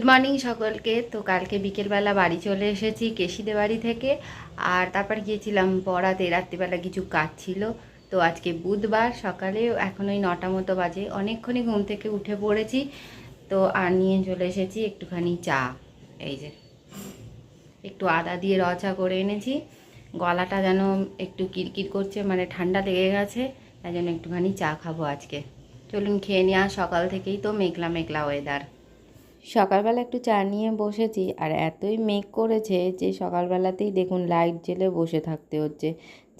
Good morning সকলকে। তো কালকে বিকেলবেলা বাড়ি চলে এসেছি কেশিদের বাড়ি থেকে। আর তারপর গিয়েছিলাম পড়াতে রাত্রিবেলা কিছু কাজ ছিল। তো আজকে বুধবার সকালে এখন ওই নটা মতো বাজে। অনেকক্ষণই ঘুম থেকে উঠে পড়েছি। তো আর নিয়ে চলে এসেছি একটুখানি চা। এই যে, একটু আদা দিয়ে র চা করে এনেছি। গলাটা যেন একটু কিরকির করছে মানে ঠান্ডা লেগে গেছে, তাই জন্য একটুখানি চা খাব আজকে। চলুন খেয়ে নেওয়া সকাল থেকেই তো মেঘলা মেঘলা ওয়েদার সকালবেলা একটু চা নিয়ে বসেছি আর এতই মেঘ করেছে যে সকালবেলাতেই দেখুন লাইট জ্বেলে বসে থাকতে হচ্ছে।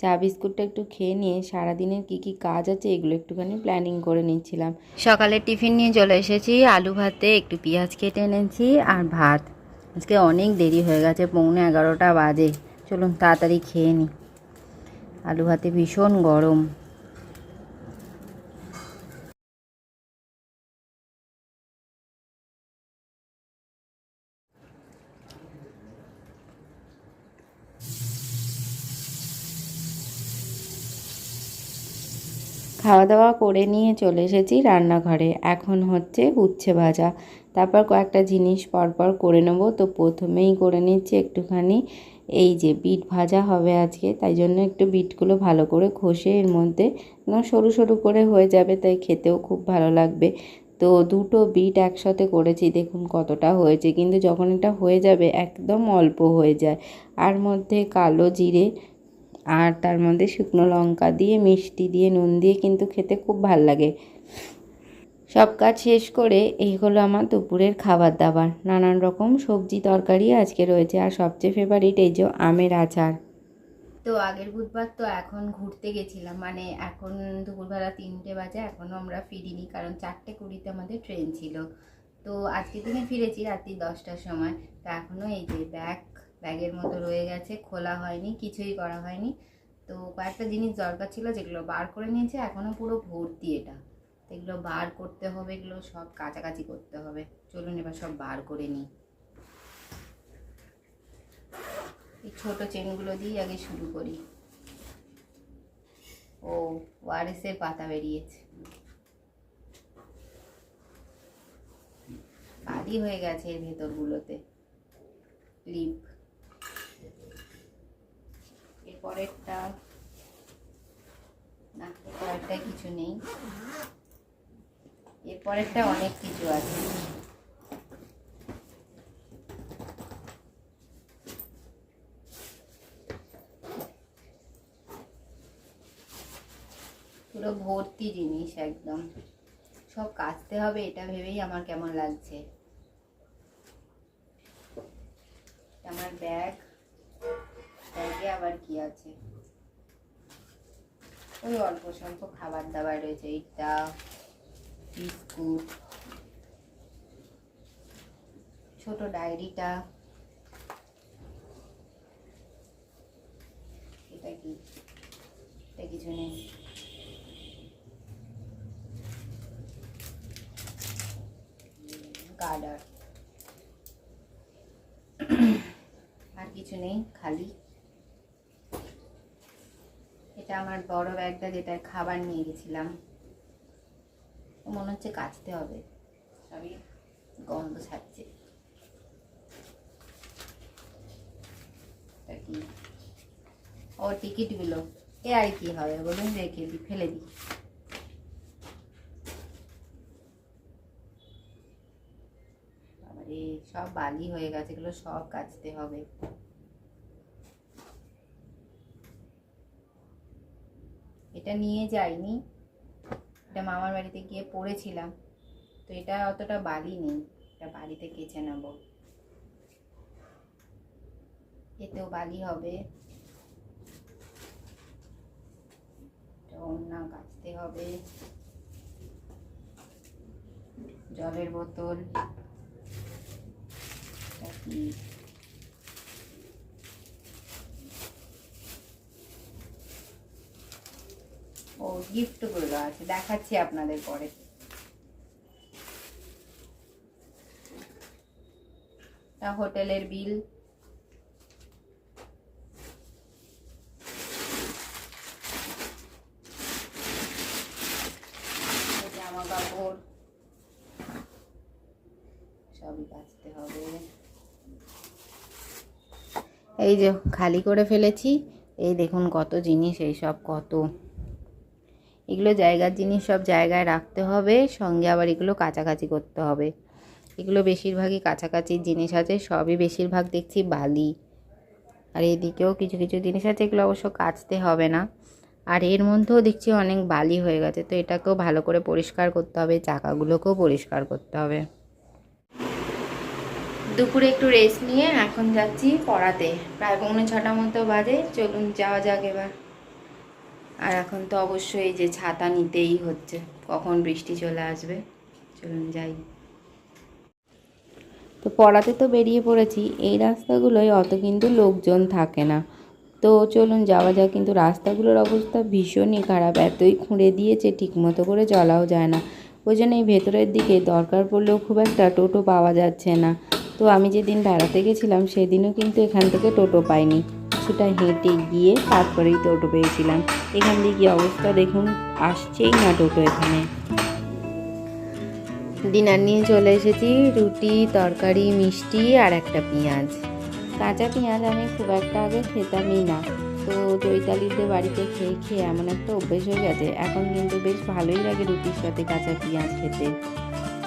চা বিস্কুটটা একটু খেয়ে নিয়ে সারাদিনের কি কি কাজ আছে এগুলো একটুখানি প্ল্যানিং করে নিচ্ছিলাম। সকালে টিফিন নিয়ে চলে এসেছি, আলু ভাতে একটু পেঁয়াজ কেটে এনেছি আর ভাত। আজকে অনেক দেরি হয়ে গেছে, পৌনে এগারোটা বাজে। চলুন তাড়াতাড়ি খেয়ে নিই আলু ভাতে ভীষণ গরম। খাওয়া দাওয়া করে নিয়ে চলে এসেছি রান্নাঘরে। এখন হচ্ছে উচ্ছে ভাজা। তারপর কয়েকটা জিনিস পরপর করে নেব। তো প্রথমেই করে নিচ্ছি একটুখানি এই যে বিট ভাজা হবে আজকে। তাই জন্য একটু বিটগুলো ভালো করে ঘষে এর মধ্যে একদম সরু সরু করে হয়ে যাবে, তাই খেতেও খুব ভালো লাগবে। তো দুটো বিট একসাথে করেছি, দেখুন কতটা হয়েছে। কিন্তু যখন এটা হয়ে যাবে, একদম অল্প হয়ে যায়। আর মধ্যে কালো জিরে আর তার মধ্যে শুকনো লঙ্কা দিয়ে, মিষ্টি দিয়ে, নুন দিয়ে কিন্তু খেতে খুব ভালো লাগে। সব কাজ শেষ করে এই হলো আমার দুপুরের খাবার দাবার। নানান রকম সবজি তরকারি আজকে রয়েছে আর সবচেয়ে ফেভারিট এই যে আমের আচার। তো আগের বুধবার তো এখন ঘুরতে গেছিলাম মানে এখন দুপুরবেলা তিনটে বাজে এখনও আমরা ফিরিনি কারণ চারটে কুড়িতে আমাদের ট্রেন ছিল। তো আজকে দিনে ফিরেছি রাত্রি দশটার সময়, তো এখনও এই যে ব্যাগ ব্যাগের মতো রয়ে গেছে, খোলা হয়নি, কিছুই করা হয়নি। তো কয়েকটা জিনিস দরকার ছিল যেগুলো বার করে নিয়েছে এখনও পুরো ভর্তি এটা। তো এগুলো বার করতে হবে, এগুলো সব কাছাকাছি করতে হবে। চলুন এবার সব বার করে নিই। এই ছোটো চেনগুলো দিয়েই আগে শুরু করি। ও ওয়ারেসের পাতা বেরিয়েছে। কালি হয়ে গেছে এর ভেতরগুলোতে। ক্লিপ এরপরেরটা না এরপরেরটায় কিছু নেই। এরপরেরটা অনেক কিছু আছে। পুরো ভর্তি জিনিস একদম। সব কাচতে হবে, এটা ভেবেই আমার কেমন লাগছে। আমার ব্যাগ। ব্যাগে আবার কি আছে? ওই অল্প স্বল্প খাবার দাবার রয়েছে এইটা বিস্কুট, ছোট ডায়েরিটা। এটা কি? এটা কিছু নেই। গার্ডার। আর কিছু নেই, খালি। এটা আমার বড় ব্যাগটা যেটা খাবার নিয়ে গেছিলাম। মনে হচ্ছে কাচতে হবে। সবই গন্ধ ছাড়ছে। ও টিকিটগুলো। এ আর কি হবে বলুন রেখে দিই ফেলে দিই। সব বালি হয়ে গেছে, এগুলো সব কাচতে হবে। এটা নিয়ে যাইনি। এটা মামার বাড়িতে গিয়ে পড়েছিলাম। তো এটা অতটা বালি নেই। এটা বাড়িতে কেচে নেব। এতেও বালি হবে। অন্য কাচতে হবে। জলের বোতল। ও গিফটগুলো আছে, দেখাচ্ছি আপনাদের পরে। হোটেলের বিল। জামা কাপড়। সবই কাচতে হবে। এই যে খালি করে ফেলেছি, এই দেখুন কত জিনিস, এই সব কত। এগুলো জায়গার জিনিস সব জায়গায় রাখতে হবে, সঙ্গে আবার এগুলো কাছাকাছি করতে হবে। এগুলো বেশিরভাগই কাছাকাছির জিনিস আছে, সবই বেশিরভাগ দেখছি বালি। আর এদিকেও কিছু কিছু জিনিস আছে, এগুলো অবশ্য কাচতে হবে না। আর এর মধ্যেও দেখছি অনেক বালি হয়ে গেছে, তো এটাকেও ভালো করে পরিষ্কার করতে হবে, চাকাগুলোকেও পরিষ্কার করতে হবে। দুপুরে একটু রেস্ট নিয়ে এখন যাচ্ছি পড়াতে। প্রায় পৌনে ছটার মতো বাজে, চলুন যাওয়া যাক এবার। আর এখন তো অবশ্যই যে ছাতা নিতেই হচ্ছে। কখন বৃষ্টি চলে আসবে? চলুন যাই। তো পড়াতে তো বেরিয়ে পড়েছি, এই রাস্তাগুলোয় অত কিন্তু লোকজন থাকে না। তো চলুন যাওয়া যাক, কিন্তু রাস্তাগুলোর অবস্থা ভীষণই খারাপ। এতই খুঁড়ে দিয়েছে, ঠিকমতো করে চলাও যায় না। ওই জন্য এই ভেতরের দিকে দরকার পড়লেও খুব একটা টোটো পাওয়া যাচ্ছে না। তো আমি যেদিন বেড়াতে গেছিলাম, সেদিনও কিন্তু এখান থেকে টোটো পাইনি। কিছুটা হেঁটে গিয়ে তারপরেই টোটো পেয়েছিলাম। এখান দিয়ে কি অবস্থা দেখুন? আসছেই না টোটো এখানে। ডিনার নিয়ে চলে এসেছি, রুটি, তরকারি, মিষ্টি আর একটা পেঁয়াজ। কাঁচা পেঁয়াজ আমি খুব একটা আগে খেতামই না। তো চৈতালিদের বাড়িতে খেয়ে খেয়ে এমন একটা অভ্যেস হয়ে গেছে। এখন কিন্তু বেশ ভালোই লাগে রুটির সাথে কাঁচা পেঁয়াজ খেতে।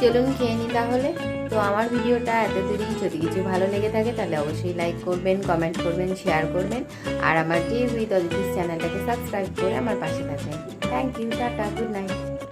চলুন খেয়ে নিই তাহলে। তো আমার ভিডিওটা এতদিনই যদি কিছু ভালো লেগে থাকে তাহলে অবশ্যই লাইক করবেন কমেন্ট করবেন শেয়ার করবেন। আর আমার টিভি অদিতিস চ্যানেলটাকে সাবস্ক্রাইব করে আমার পাশে থাকবেন। Thank you tata good night